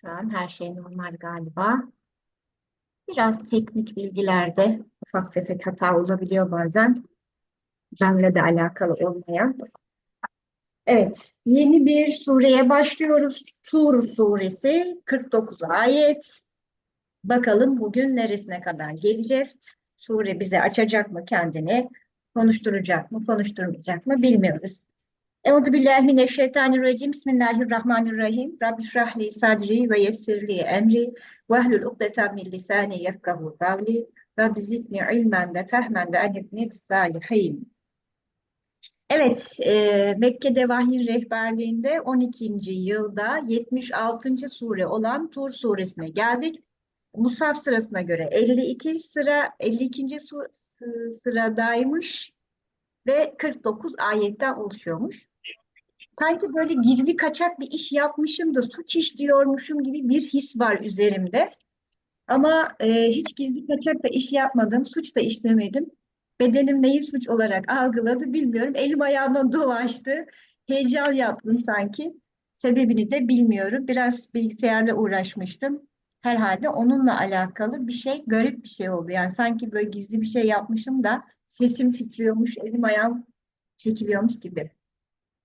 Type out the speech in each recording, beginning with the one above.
Şu an her şey normal galiba. Biraz teknik bilgilerde ufak tefek hata olabiliyor bazen. Benle de alakalı olmayan. Evet, yeni bir sureye başlıyoruz. Tur suresi 49 ayet. Bakalım bugün neresine kadar geleceğiz? Sure bize açacak mı kendini? Konuşturacak mı, konuşturmayacak mı bilmiyoruz. Euzu billahi mineşşeytanirracim. Bismillahirrahmanirrahim. Rabbi şrah li sadri ve yessir li emri ve hlul ukdeten min lisani yefkahu kavli. Rabbi zidni ilmen ve fehmen ve bis salihin. Evet, e, Mekke'de vahiy rehberliğinde 12. yılda 76. sure olan Tur suresine geldik. Musaf sırasına göre 52 sıra 52. su, sı- sıradaymış ve 49 ayetten oluşuyormuş. Sanki böyle gizli kaçak bir iş yapmışım da suç işliyormuşum gibi bir his var üzerimde. Ama e, hiç gizli kaçak da iş yapmadım, suç da işlemedim. Bedenim neyi suç olarak algıladı bilmiyorum. Elim ayağıma dolaştı. Heyecan yaptım sanki. Sebebini de bilmiyorum. Biraz bilgisayarla uğraşmıştım. Herhalde onunla alakalı bir şey, garip bir şey oldu. Yani sanki böyle gizli bir şey yapmışım da sesim titriyormuş, elim ayağım çekiliyormuş gibi.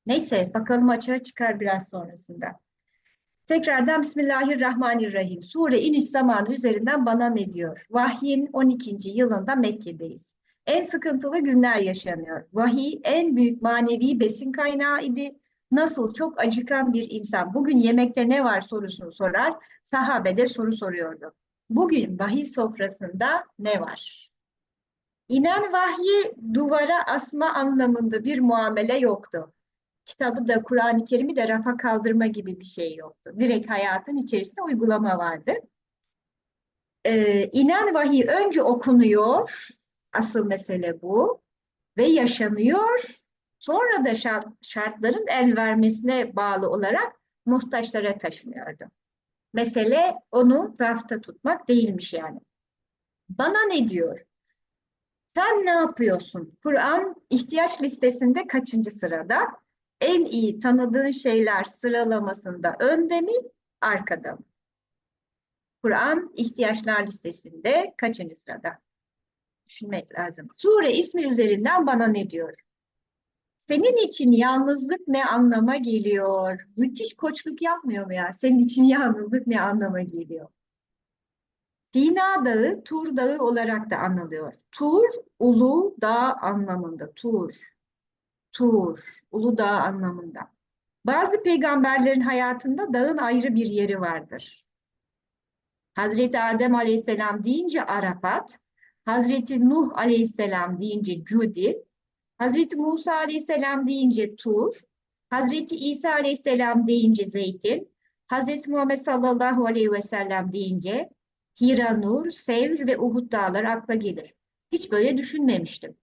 Neyse bakalım açığa çıkar biraz sonrasında. Tekrardan Bismillahirrahmanirrahim. Sure iniş zamanı üzerinden bana ne diyor? Vahyin 12. yılında Mekke'deyiz. En sıkıntılı günler yaşanıyor. Vahiy en büyük manevi besin kaynağı idi. Nasıl çok acıkan bir insan bugün yemekte ne var sorusunu sorar, sahabe de soru soruyordu. Bugün vahiy sofrasında ne var? İnen vahyi duvara asma anlamında bir muamele yoktu. Kitabı da Kur'an-ı Kerim'i de rafa kaldırma gibi bir şey yoktu. Direkt hayatın içerisinde uygulama vardı. Ee, inen vahiy önce okunuyor, asıl mesele bu ve yaşanıyor. Sonra da şart, şartların el vermesine bağlı olarak muhtaçlara taşınıyordu. Mesele onu rafta tutmak değilmiş yani. Bana ne diyor? Sen ne yapıyorsun? Kur'an ihtiyaç listesinde kaçıncı sırada? En iyi tanıdığın şeyler sıralamasında önde mi, arkada mı? Kur'an ihtiyaçlar listesinde kaçıncı sırada? Düşünmek lazım. Sure ismi üzerinden bana ne diyor? Senin için yalnızlık ne anlama geliyor? Müthiş koçluk yapmıyor mu ya? Senin için yalnızlık ne anlama geliyor? Sina Dağı, Tur Dağı olarak da anılıyor. Tur, ulu dağ anlamında. Tur, Tur, ulu dağ anlamında. Bazı peygamberlerin hayatında dağın ayrı bir yeri vardır. Hazreti Adem Aleyhisselam deyince Arafat, Hazreti Nuh Aleyhisselam deyince Cudi, Hazreti Musa Aleyhisselam deyince Tur, Hazreti İsa Aleyhisselam deyince Zeytin, Hazreti Muhammed sallallahu aleyhi ve sellem deyince Hira Nur, Sevr ve Uhud dağları akla gelir. Hiç böyle düşünmemiştim.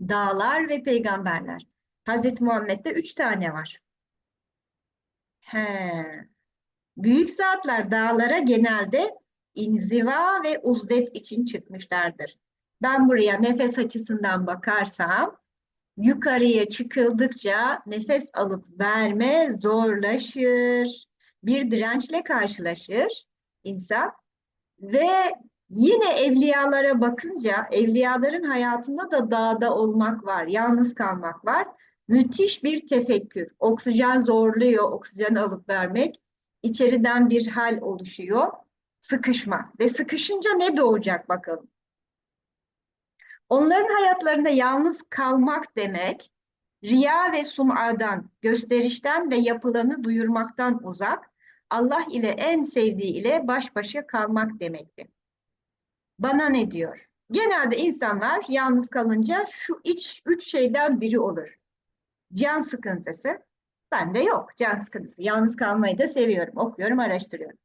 Dağlar ve peygamberler. Hazreti Muhammed'de üç tane var. He. Büyük zatlar dağlara genelde inziva ve uzdet için çıkmışlardır. Ben buraya nefes açısından bakarsam yukarıya çıkıldıkça nefes alıp verme zorlaşır. Bir dirençle karşılaşır insan ve yine evliyalara bakınca evliyaların hayatında da dağda olmak var, yalnız kalmak var. Müthiş bir tefekkür. Oksijen zorluyor, oksijen alıp vermek. İçeriden bir hal oluşuyor. Sıkışma. Ve sıkışınca ne doğacak bakalım. Onların hayatlarında yalnız kalmak demek, riya ve sum'adan, gösterişten ve yapılanı duyurmaktan uzak, Allah ile en sevdiği ile baş başa kalmak demekti. Bana ne diyor? Genelde insanlar yalnız kalınca şu iç üç şeyden biri olur. Can sıkıntısı. Bende yok can sıkıntısı. Yalnız kalmayı da seviyorum. Okuyorum, araştırıyorum.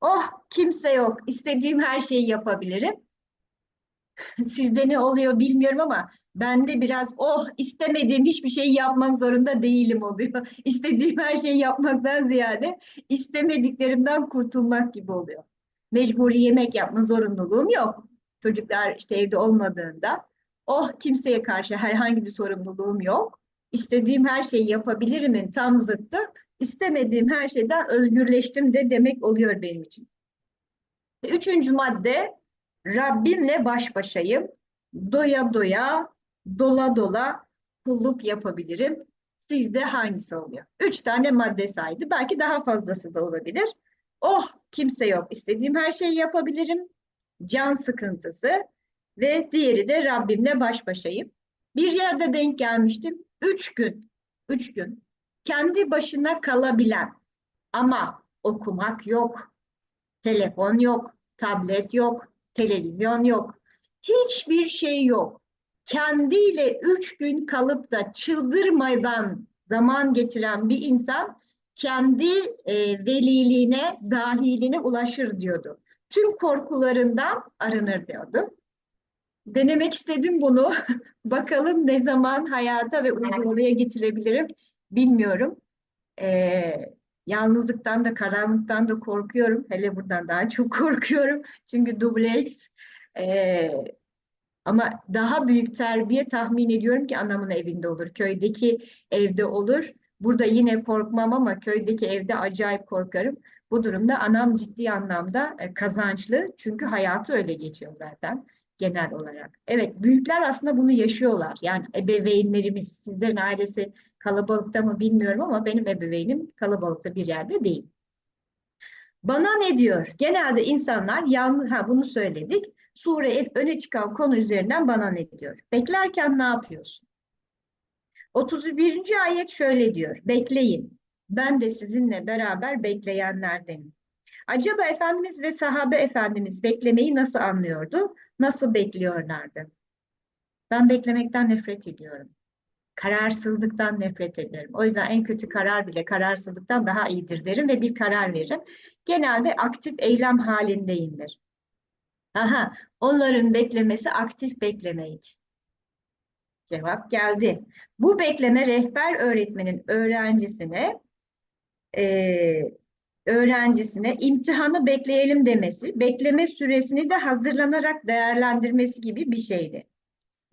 Oh kimse yok. İstediğim her şeyi yapabilirim. Sizde ne oluyor bilmiyorum ama bende biraz oh istemediğim hiçbir şeyi yapmak zorunda değilim oluyor. İstediğim her şeyi yapmaktan ziyade istemediklerimden kurtulmak gibi oluyor. Mecburi yemek yapma zorunluluğum yok. Çocuklar işte evde olmadığında oh kimseye karşı herhangi bir sorumluluğum yok. İstediğim her şeyi yapabilirimin tam zıttı istemediğim her şeyden özgürleştim de demek oluyor benim için. Üçüncü madde, Rabbimle baş başayım. Doya doya, dola dola kulluk yapabilirim. Sizde hangisi oluyor? Üç tane madde saydı. Belki daha fazlası da olabilir. Oh, kimse yok. İstediğim her şeyi yapabilirim. Can sıkıntısı ve diğeri de Rabbimle baş başayım. Bir yerde denk gelmiştim. Üç gün, üç gün kendi başına kalabilen ama okumak yok, telefon yok, tablet yok, televizyon yok, hiçbir şey yok. Kendiyle üç gün kalıp da çıldırmadan zaman geçiren bir insan kendi e, veliliğine, dahiliğine ulaşır diyordu. Tüm korkularından arınır diyordu. Denemek istedim bunu. Bakalım ne zaman hayata ve uygulamaya getirebilirim bilmiyorum. Ee, yalnızlıktan da karanlıktan da korkuyorum. Hele buradan daha çok korkuyorum. Çünkü dubleks. Ee, ama daha büyük terbiye tahmin ediyorum ki anamın evinde olur. Köydeki evde olur. Burada yine korkmam ama köydeki evde acayip korkarım. Bu durumda anam ciddi anlamda e, kazançlı. Çünkü hayatı öyle geçiyor zaten genel olarak. Evet, büyükler aslında bunu yaşıyorlar. Yani ebeveynlerimiz, sizlerin ailesi kalabalıkta mı bilmiyorum ama benim ebeveynim kalabalıkta bir yerde değil. Bana ne diyor? Genelde insanlar yalnız, ha bunu söyledik. Sure öne çıkan konu üzerinden bana ne diyor? Beklerken ne yapıyorsun? 31. ayet şöyle diyor. Bekleyin. Ben de sizinle beraber bekleyenlerdenim. Acaba Efendimiz ve sahabe Efendimiz beklemeyi nasıl anlıyordu? Nasıl bekliyorlardı? Ben beklemekten nefret ediyorum. Kararsızlıktan nefret ederim. O yüzden en kötü karar bile kararsızlıktan daha iyidir derim ve bir karar veririm. Genelde aktif eylem halindeyimdir. Aha, onların beklemesi aktif beklemeydi. Cevap geldi. Bu bekleme rehber öğretmenin öğrencisine e, öğrencisine imtihanı bekleyelim demesi, bekleme süresini de hazırlanarak değerlendirmesi gibi bir şeydi.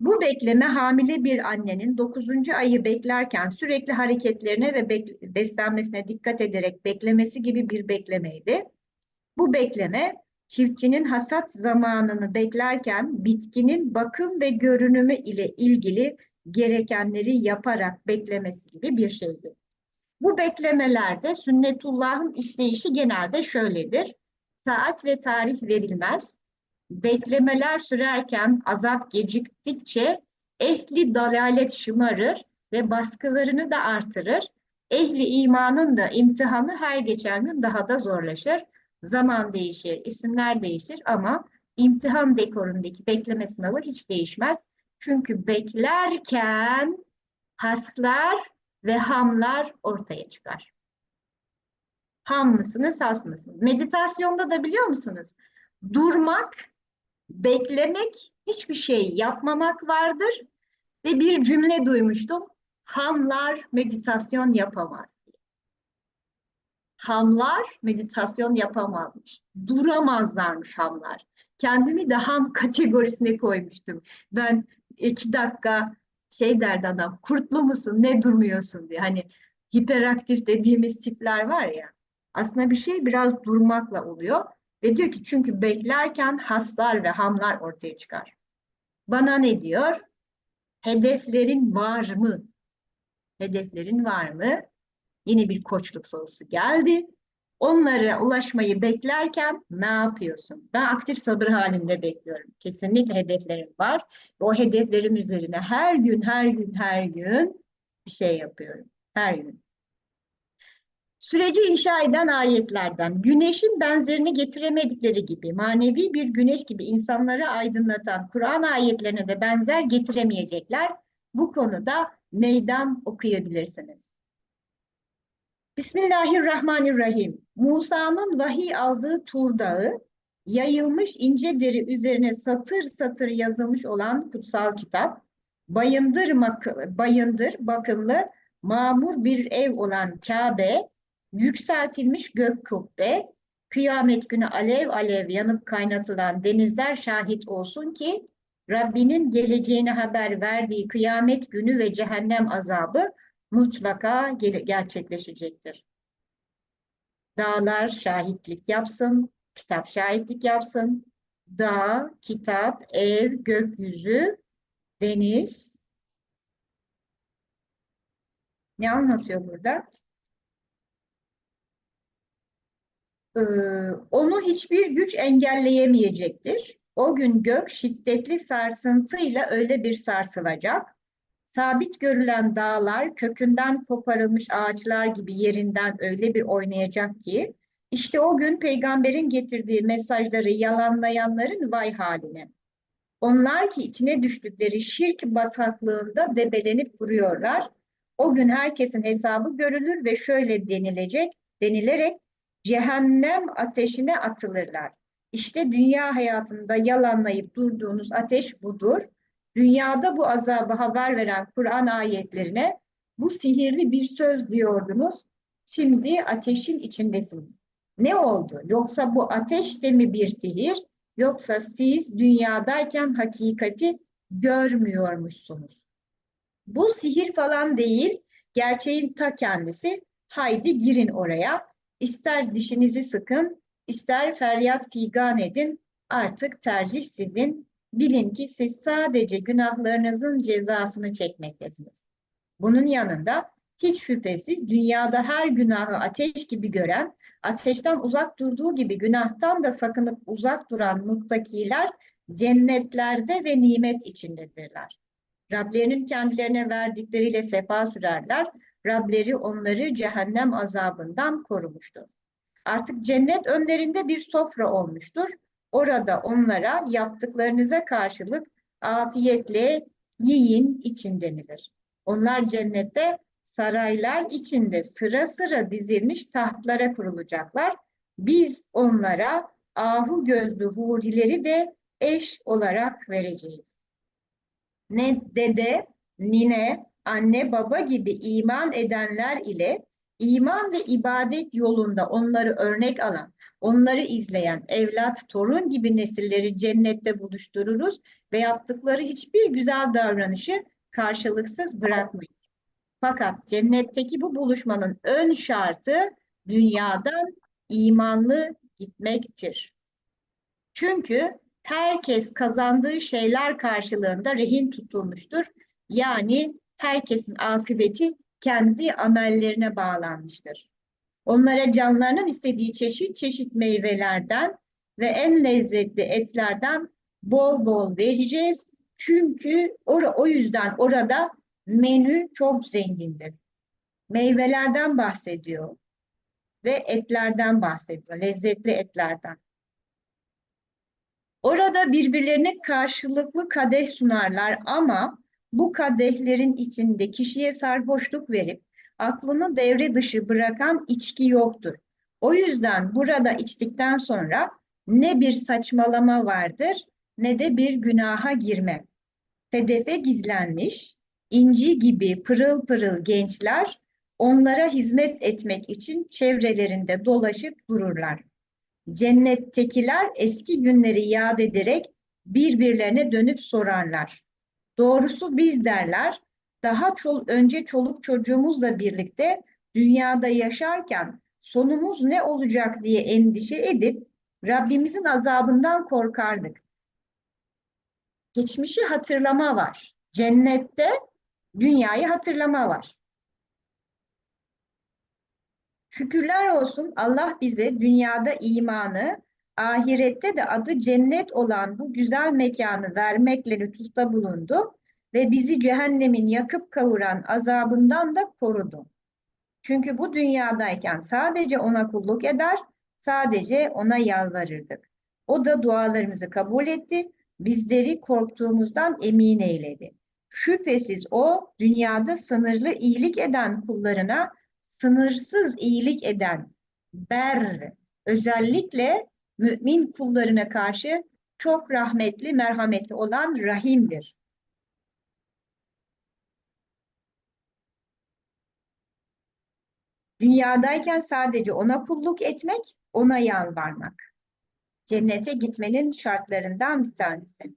Bu bekleme hamile bir annenin 9. ayı beklerken sürekli hareketlerine ve beslenmesine dikkat ederek beklemesi gibi bir beklemeydi. Bu bekleme çiftçinin hasat zamanını beklerken bitkinin bakım ve görünümü ile ilgili gerekenleri yaparak beklemesi gibi bir şeydi. Bu beklemelerde sünnetullahın işleyişi genelde şöyledir. Saat ve tarih verilmez. Beklemeler sürerken azap geciktikçe ehli dalalet şımarır ve baskılarını da artırır. Ehli imanın da imtihanı her geçen gün daha da zorlaşır. Zaman değişir, isimler değişir ama imtihan dekorundaki bekleme sınavı hiç değişmez. Çünkü beklerken haslar ve hamlar ortaya çıkar. Ham mısınız, has mısınız? Meditasyonda da biliyor musunuz? Durmak, beklemek, hiçbir şey yapmamak vardır. Ve bir cümle duymuştum. Hamlar meditasyon yapamaz. Hamlar meditasyon yapamazmış. Duramazlarmış hamlar. Kendimi de ham kategorisine koymuştum. Ben iki dakika şey derdi adam, kurtlu musun, ne durmuyorsun diye. Hani hiperaktif dediğimiz tipler var ya, aslında bir şey biraz durmakla oluyor. Ve diyor ki çünkü beklerken haslar ve hamlar ortaya çıkar. Bana ne diyor? Hedeflerin var mı? Hedeflerin var mı? Yine bir koçluk sorusu geldi. Onlara ulaşmayı beklerken ne yapıyorsun? Ben aktif sabır halinde bekliyorum. Kesinlikle hedeflerim var. O hedeflerim üzerine her gün, her gün, her gün bir şey yapıyorum. Her gün. Süreci inşa eden ayetlerden, güneşin benzerini getiremedikleri gibi, manevi bir güneş gibi insanları aydınlatan Kur'an ayetlerine de benzer getiremeyecekler. Bu konuda meydan okuyabilirsiniz. Bismillahirrahmanirrahim. Musa'nın vahiy aldığı Tur Dağı, yayılmış ince deri üzerine satır satır yazılmış olan kutsal kitap, bayındır, bayındır bakımlı mamur bir ev olan Kabe, yükseltilmiş gök kubbe, kıyamet günü alev alev yanıp kaynatılan denizler şahit olsun ki Rabbinin geleceğini haber verdiği kıyamet günü ve cehennem azabı mutlaka gerçekleşecektir. Dağlar şahitlik yapsın, kitap şahitlik yapsın. Dağ, kitap, ev, gökyüzü, deniz. Ne anlatıyor burada? Onu hiçbir güç engelleyemeyecektir. O gün gök şiddetli sarsıntıyla öyle bir sarsılacak. Sabit görülen dağlar kökünden koparılmış ağaçlar gibi yerinden öyle bir oynayacak ki işte o gün peygamberin getirdiği mesajları yalanlayanların vay haline. Onlar ki içine düştükleri şirk bataklığında debelenip duruyorlar. O gün herkesin hesabı görülür ve şöyle denilecek, denilerek cehennem ateşine atılırlar. İşte dünya hayatında yalanlayıp durduğunuz ateş budur. Dünyada bu azabı haber veren Kur'an ayetlerine bu sihirli bir söz diyordunuz. Şimdi ateşin içindesiniz. Ne oldu? Yoksa bu ateş de mi bir sihir? Yoksa siz dünyadayken hakikati görmüyormuşsunuz. Bu sihir falan değil, gerçeğin ta kendisi. Haydi girin oraya. İster dişinizi sıkın, ister feryat figan edin. Artık tercih sizin. Bilin ki siz sadece günahlarınızın cezasını çekmektesiniz. Bunun yanında hiç şüphesiz dünyada her günahı ateş gibi gören, ateşten uzak durduğu gibi günahtan da sakınıp uzak duran muttakiler cennetlerde ve nimet içindedirler. Rablerinin kendilerine verdikleriyle sefa sürerler. Rableri onları cehennem azabından korumuştur. Artık cennet önlerinde bir sofra olmuştur. Orada onlara yaptıklarınıza karşılık afiyetle yiyin için denilir. Onlar cennette saraylar içinde sıra sıra dizilmiş tahtlara kurulacaklar. Biz onlara ahu gözlü hurileri de eş olarak vereceğiz. Ne dede, nine, anne, baba gibi iman edenler ile iman ve ibadet yolunda onları örnek alan, onları izleyen evlat, torun gibi nesilleri cennette buluştururuz ve yaptıkları hiçbir güzel davranışı karşılıksız bırakmayız. Fakat cennetteki bu buluşmanın ön şartı dünyadan imanlı gitmektir. Çünkü herkes kazandığı şeyler karşılığında rehin tutulmuştur. Yani herkesin akıbeti kendi amellerine bağlanmıştır. Onlara canlarının istediği çeşit çeşit meyvelerden ve en lezzetli etlerden bol bol vereceğiz. Çünkü or o yüzden orada menü çok zengindir. Meyvelerden bahsediyor ve etlerden bahsediyor, lezzetli etlerden. Orada birbirlerine karşılıklı kadeh sunarlar ama bu kadehlerin içinde kişiye sarhoşluk verip aklını devre dışı bırakan içki yoktur. O yüzden burada içtikten sonra ne bir saçmalama vardır ne de bir günaha girme. Sedefe gizlenmiş, inci gibi pırıl pırıl gençler onlara hizmet etmek için çevrelerinde dolaşıp dururlar. Cennettekiler eski günleri yad ederek birbirlerine dönüp sorarlar. Doğrusu biz derler, daha çol önce çoluk çocuğumuzla birlikte dünyada yaşarken sonumuz ne olacak diye endişe edip Rabbimizin azabından korkardık. Geçmişi hatırlama var. Cennette dünyayı hatırlama var. Şükürler olsun Allah bize dünyada imanı, ahirette de adı cennet olan bu güzel mekanı vermekle lütufta bulundu ve bizi cehennemin yakıp kavuran azabından da korudu. Çünkü bu dünyadayken sadece ona kulluk eder, sadece ona yalvarırdık. O da dualarımızı kabul etti, bizleri korktuğumuzdan emin eyledi. Şüphesiz o dünyada sınırlı iyilik eden kullarına sınırsız iyilik eden ber özellikle mümin kullarına karşı çok rahmetli, merhametli olan rahimdir. Dünyadayken sadece ona kulluk etmek, ona yalvarmak. Cennete gitmenin şartlarından bir tanesi.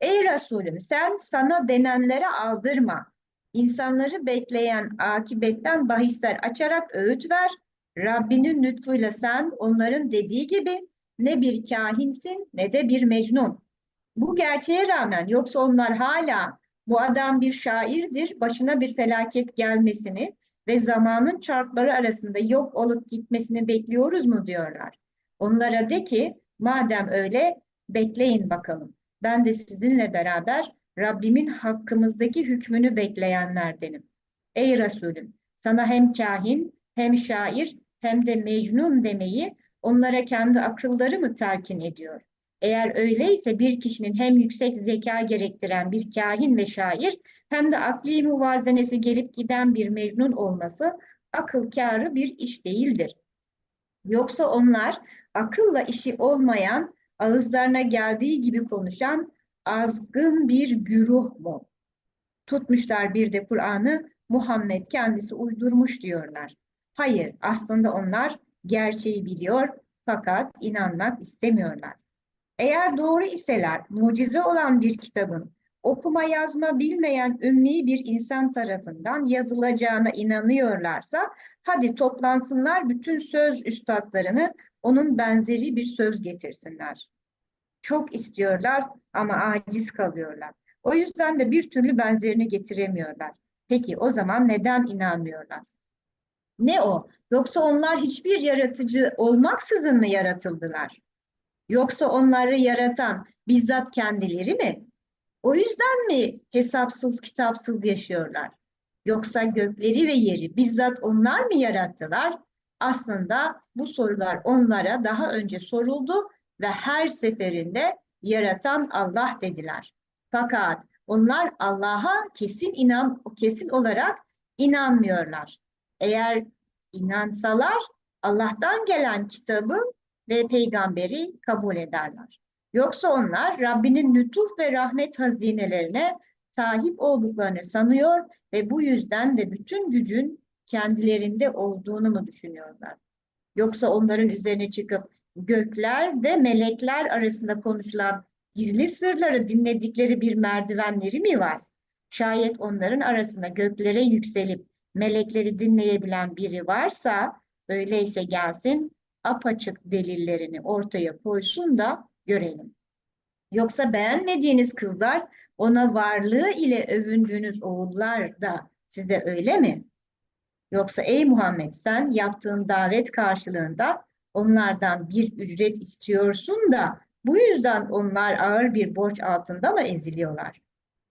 Ey Resulüm sen sana denenlere aldırma. İnsanları bekleyen akibetten bahisler açarak öğüt ver. Rabbinin lütfuyla sen onların dediği gibi ne bir kahinsin ne de bir mecnun. Bu gerçeğe rağmen yoksa onlar hala bu adam bir şairdir, başına bir felaket gelmesini ve zamanın çarkları arasında yok olup gitmesini bekliyoruz mu diyorlar. Onlara de ki madem öyle bekleyin bakalım. Ben de sizinle beraber Rabbimin hakkımızdaki hükmünü bekleyenlerdenim. Ey Resulüm sana hem kahin hem şair hem de mecnun demeyi onlara kendi akılları mı telkin ediyor? Eğer öyleyse bir kişinin hem yüksek zeka gerektiren bir kahin ve şair hem de akli muvazenesi gelip giden bir mecnun olması akıl kârı bir iş değildir. Yoksa onlar akılla işi olmayan, ağızlarına geldiği gibi konuşan azgın bir güruh mu? Tutmuşlar bir de Kur'an'ı Muhammed kendisi uydurmuş diyorlar. Hayır, aslında onlar gerçeği biliyor fakat inanmak istemiyorlar. Eğer doğru iseler, mucize olan bir kitabın okuma yazma bilmeyen ümmi bir insan tarafından yazılacağına inanıyorlarsa, hadi toplansınlar bütün söz üstadlarını onun benzeri bir söz getirsinler. Çok istiyorlar ama aciz kalıyorlar. O yüzden de bir türlü benzerini getiremiyorlar. Peki o zaman neden inanmıyorlar? Ne o? Yoksa onlar hiçbir yaratıcı olmaksızın mı yaratıldılar? Yoksa onları yaratan bizzat kendileri mi? O yüzden mi hesapsız kitapsız yaşıyorlar? Yoksa gökleri ve yeri bizzat onlar mı yarattılar? Aslında bu sorular onlara daha önce soruldu ve her seferinde yaratan Allah dediler. Fakat onlar Allah'a kesin inan kesin olarak inanmıyorlar. Eğer inansalar Allah'tan gelen kitabı ve peygamberi kabul ederler. Yoksa onlar Rabbinin lütuf ve rahmet hazinelerine sahip olduklarını sanıyor ve bu yüzden de bütün gücün kendilerinde olduğunu mu düşünüyorlar? Yoksa onların üzerine çıkıp gökler ve melekler arasında konuşulan gizli sırları dinledikleri bir merdivenleri mi var? Şayet onların arasında göklere yükselip melekleri dinleyebilen biri varsa öyleyse gelsin apaçık delillerini ortaya koysun da görelim. Yoksa beğenmediğiniz kızlar ona varlığı ile övündüğünüz oğullar da size öyle mi? Yoksa ey Muhammed sen yaptığın davet karşılığında onlardan bir ücret istiyorsun da bu yüzden onlar ağır bir borç altında mı eziliyorlar?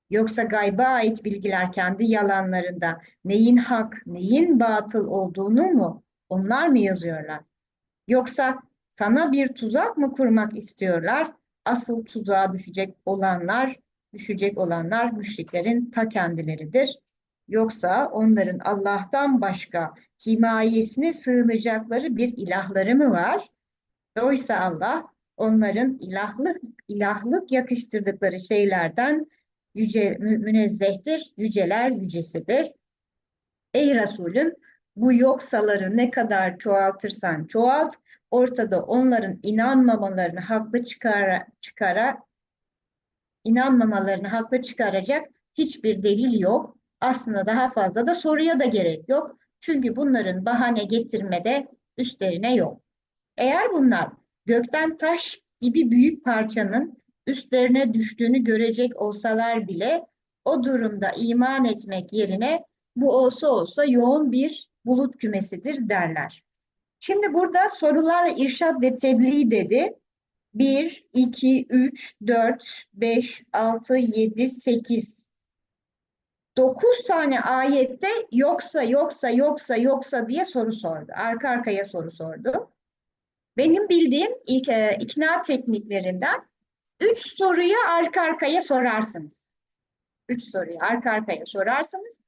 Yoksa gayba ait bilgiler kendi yalanlarında neyin hak, neyin batıl olduğunu mu onlar mı yazıyorlar? Yoksa sana bir tuzak mı kurmak istiyorlar? Asıl tuzağa düşecek olanlar, düşecek olanlar müşriklerin ta kendileridir. Yoksa onların Allah'tan başka himayesine sığınacakları bir ilahları mı var? Oysa Allah onların ilahlık, ilahlık yakıştırdıkları şeylerden yüce, münezzehtir, yüceler yücesidir. Ey Resulüm bu yoksaları ne kadar çoğaltırsan çoğalt, ortada onların inanmamalarını haklı çıkara, çıkara inanmamalarını haklı çıkaracak hiçbir delil yok. Aslında daha fazla da soruya da gerek yok. Çünkü bunların bahane getirmede üstlerine yok. Eğer bunlar gökten taş gibi büyük parçanın üstlerine düştüğünü görecek olsalar bile o durumda iman etmek yerine bu olsa olsa yoğun bir bulut kümesidir derler. Şimdi burada sorularla irşad ve tebliğ dedi. 1, 2, 3, 4, 5, 6, 7, 8. 9 tane ayette yoksa yoksa yoksa yoksa diye soru sordu. Arka arkaya soru sordu. Benim bildiğim ilk, e, ikna tekniklerinden üç soruyu arka arkaya sorarsınız. Üç soruyu arka arkaya sorarsınız.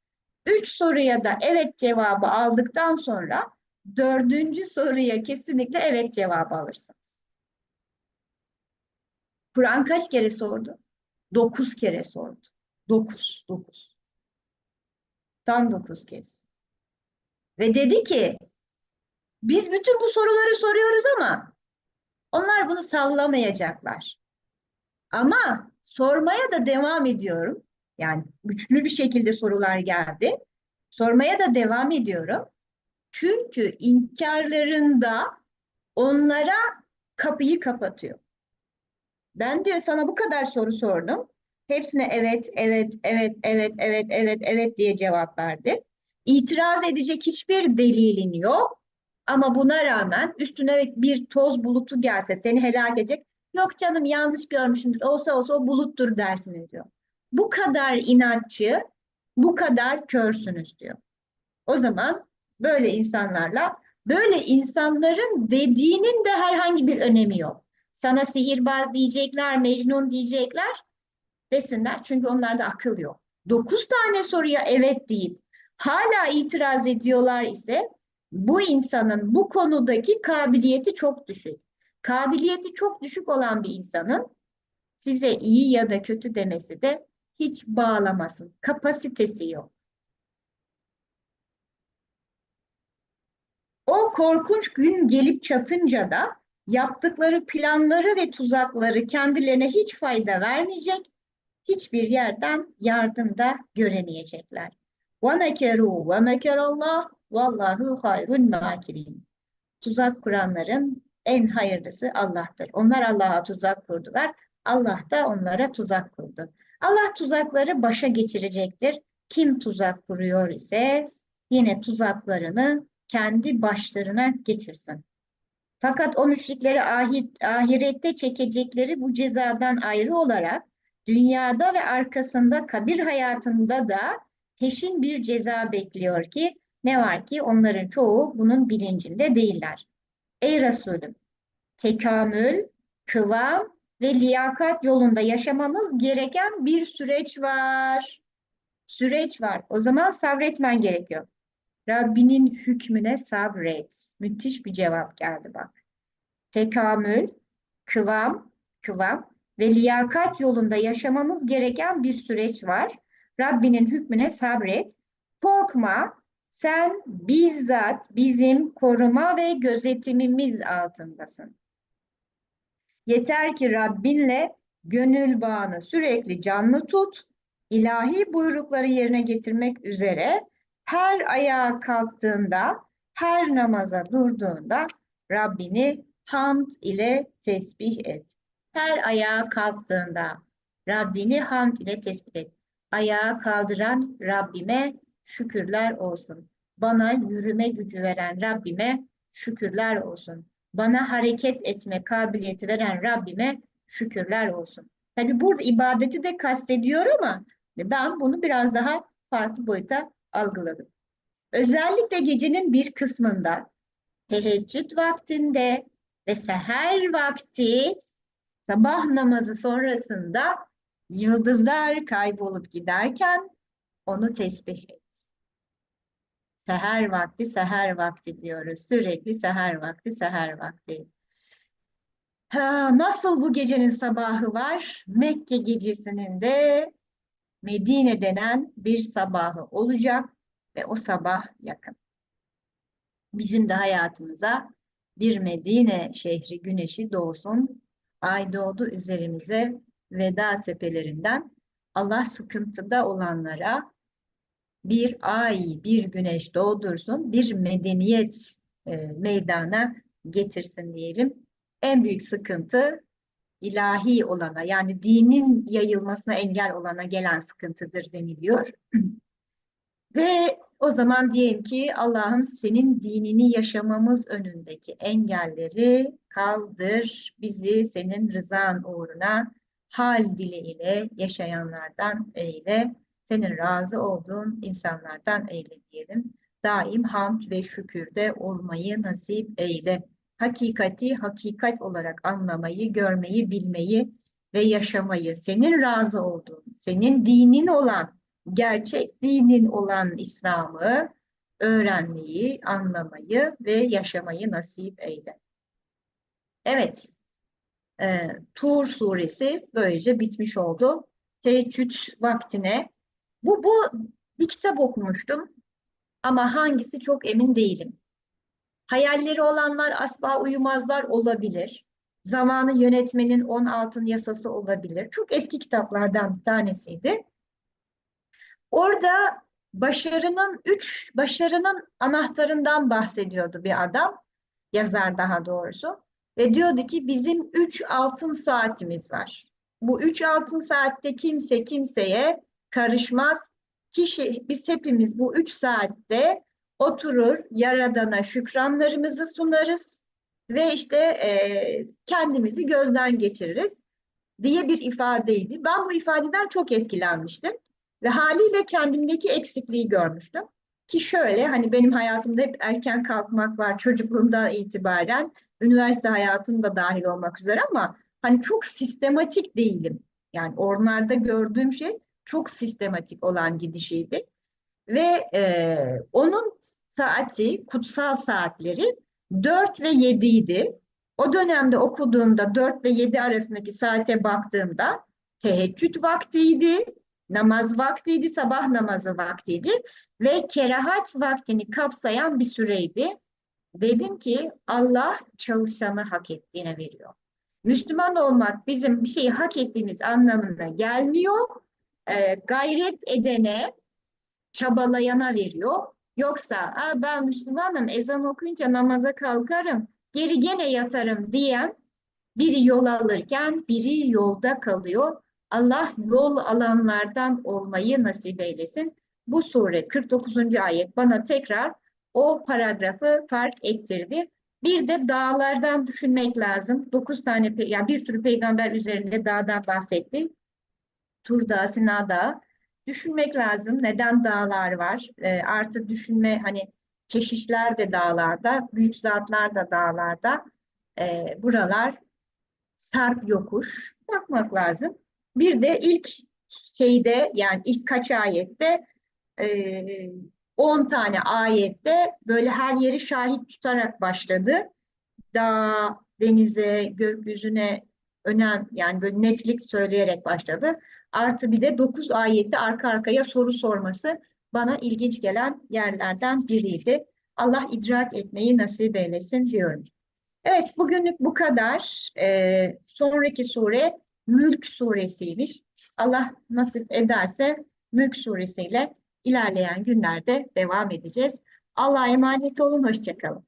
Üç soruya da evet cevabı aldıktan sonra dördüncü soruya kesinlikle evet cevabı alırsınız. Kur'an kaç kere sordu? Dokuz kere sordu. Dokuz, dokuz. Tam dokuz kez. Ve dedi ki, biz bütün bu soruları soruyoruz ama onlar bunu sallamayacaklar. Ama sormaya da devam ediyorum. Yani güçlü bir şekilde sorular geldi. Sormaya da devam ediyorum. Çünkü inkarlarında onlara kapıyı kapatıyor. Ben diyor sana bu kadar soru sordum. Hepsine evet, evet, evet, evet, evet, evet, evet diye cevap verdi. İtiraz edecek hiçbir delilin yok. Ama buna rağmen üstüne bir toz bulutu gelse seni helak edecek. Yok canım yanlış görmüşümdür. Olsa olsa o buluttur dersiniz diyor. Bu kadar inatçı, bu kadar körsünüz diyor. O zaman böyle insanlarla, böyle insanların dediğinin de herhangi bir önemi yok. Sana sihirbaz diyecekler, mecnun diyecekler desinler. Çünkü onlarda akıl yok. Dokuz tane soruya evet deyip hala itiraz ediyorlar ise bu insanın bu konudaki kabiliyeti çok düşük. Kabiliyeti çok düşük olan bir insanın size iyi ya da kötü demesi de hiç bağlamasın. Kapasitesi yok. O korkunç gün gelip çatınca da yaptıkları planları ve tuzakları kendilerine hiç fayda vermeyecek, hiçbir yerden yardım da göremeyecekler. وَمَكَرُوا وَمَكَرَ اللّٰهُ وَاللّٰهُ خَيْرُ الْمَاكِرِينَ Tuzak kuranların en hayırlısı Allah'tır. Onlar Allah'a tuzak kurdular. Allah da onlara tuzak kurdu. Allah tuzakları başa geçirecektir. Kim tuzak kuruyor ise yine tuzaklarını kendi başlarına geçirsin. Fakat o müşrikleri ahir, ahirette çekecekleri bu cezadan ayrı olarak dünyada ve arkasında kabir hayatında da peşin bir ceza bekliyor ki ne var ki onların çoğu bunun bilincinde değiller. Ey Resulüm, tekamül, kıvam ve liyakat yolunda yaşamanız gereken bir süreç var. Süreç var. O zaman sabretmen gerekiyor. Rabbinin hükmüne sabret. Müthiş bir cevap geldi bak. Tekamül, kıvam, kıvam ve liyakat yolunda yaşamanız gereken bir süreç var. Rabbinin hükmüne sabret. Korkma, sen bizzat bizim koruma ve gözetimimiz altındasın. Yeter ki Rabbinle gönül bağını sürekli canlı tut, ilahi buyrukları yerine getirmek üzere her ayağa kalktığında, her namaza durduğunda Rabbini hamd ile tesbih et. Her ayağa kalktığında Rabbini hamd ile tesbih et. Ayağa kaldıran Rabbime şükürler olsun. Bana yürüme gücü veren Rabbime şükürler olsun. Bana hareket etme kabiliyeti veren Rabbime şükürler olsun. Tabi burada ibadeti de kastediyor ama ben bunu biraz daha farklı boyuta algıladım. Özellikle gecenin bir kısmında teheccüd vaktinde ve seher vakti sabah namazı sonrasında yıldızlar kaybolup giderken onu tesbih et. Seher vakti, seher vakti diyoruz. Sürekli seher vakti, seher vakti. Ha, nasıl bu gecenin sabahı var? Mekke gecesinin de Medine denen bir sabahı olacak ve o sabah yakın. Bizim de hayatımıza bir Medine şehri güneşi doğsun. Ay doğdu üzerimize veda tepelerinden Allah sıkıntıda olanlara bir ay, bir güneş doğdursun, bir medeniyet e, meydana getirsin diyelim. En büyük sıkıntı ilahi olana yani dinin yayılmasına engel olana gelen sıkıntıdır deniliyor. Ve o zaman diyelim ki Allah'ın senin dinini yaşamamız önündeki engelleri kaldır, bizi senin rızan uğruna hal dileğiyle yaşayanlardan eyle, senin razı olduğun insanlardan eyle diyelim. Daim hamd ve şükürde olmayı nasip eyle. Hakikati hakikat olarak anlamayı, görmeyi, bilmeyi ve yaşamayı, senin razı olduğun, senin dinin olan gerçek dinin olan İslam'ı öğrenmeyi, anlamayı ve yaşamayı nasip eyle. Evet, e, Tur suresi böylece bitmiş oldu. Teheccüd vaktine. Bu, bu bir kitap okumuştum ama hangisi çok emin değilim. Hayalleri olanlar asla uyumazlar olabilir. Zamanı yönetmenin 16 yasası olabilir. Çok eski kitaplardan bir tanesiydi. Orada başarının üç başarının anahtarından bahsediyordu bir adam, yazar daha doğrusu. Ve diyordu ki bizim üç altın saatimiz var. Bu üç altın saatte kimse kimseye karışmaz. Kişi, biz hepimiz bu üç saatte oturur, Yaradan'a şükranlarımızı sunarız ve işte e, kendimizi gözden geçiririz diye bir ifadeydi. Ben bu ifadeden çok etkilenmiştim ve haliyle kendimdeki eksikliği görmüştüm. Ki şöyle hani benim hayatımda hep erken kalkmak var çocukluğumdan itibaren, üniversite hayatım da dahil olmak üzere ama hani çok sistematik değilim. Yani onlarda gördüğüm şey çok sistematik olan gidişiydi. Ve e, onun saati, kutsal saatleri 4 ve 7 idi. O dönemde okuduğumda 4 ve 7 arasındaki saate baktığımda teheccüd vaktiydi, namaz vaktiydi, sabah namazı vaktiydi ve kerahat vaktini kapsayan bir süreydi. Dedim ki Allah çalışanı hak ettiğine veriyor. Müslüman olmak bizim bir şeyi hak ettiğimiz anlamına gelmiyor. Ee, gayret edene, çabalayana veriyor. Yoksa ben Müslümanım, ezan okuyunca namaza kalkarım, geri gene yatarım diyen biri yol alırken biri yolda kalıyor. Allah yol alanlardan olmayı nasip eylesin. Bu sure 49. ayet bana tekrar o paragrafı fark ettirdi. Bir de dağlardan düşünmek lazım. Dokuz tane, yani bir sürü peygamber üzerinde dağdan bahsetti. Tur Dağı, Sina Dağı. Düşünmek lazım. Neden dağlar var? E, artı düşünme hani keşişler de dağlarda, büyük zatlar da dağlarda. E, buralar sarp yokuş. Bakmak lazım. Bir de ilk şeyde yani ilk kaç ayette e, 10 tane ayette böyle her yeri şahit tutarak başladı. Dağ, denize, gökyüzüne önem yani böyle netlik söyleyerek başladı. Artı bir de 9 ayette arka arkaya soru sorması bana ilginç gelen yerlerden biriydi. Allah idrak etmeyi nasip eylesin diyorum. Evet, bugünlük bu kadar. Ee, sonraki sure Mülk suresiymiş. Allah nasip ederse Mülk suresiyle ilerleyen günlerde devam edeceğiz. Allah'a emanet olun, hoşçakalın.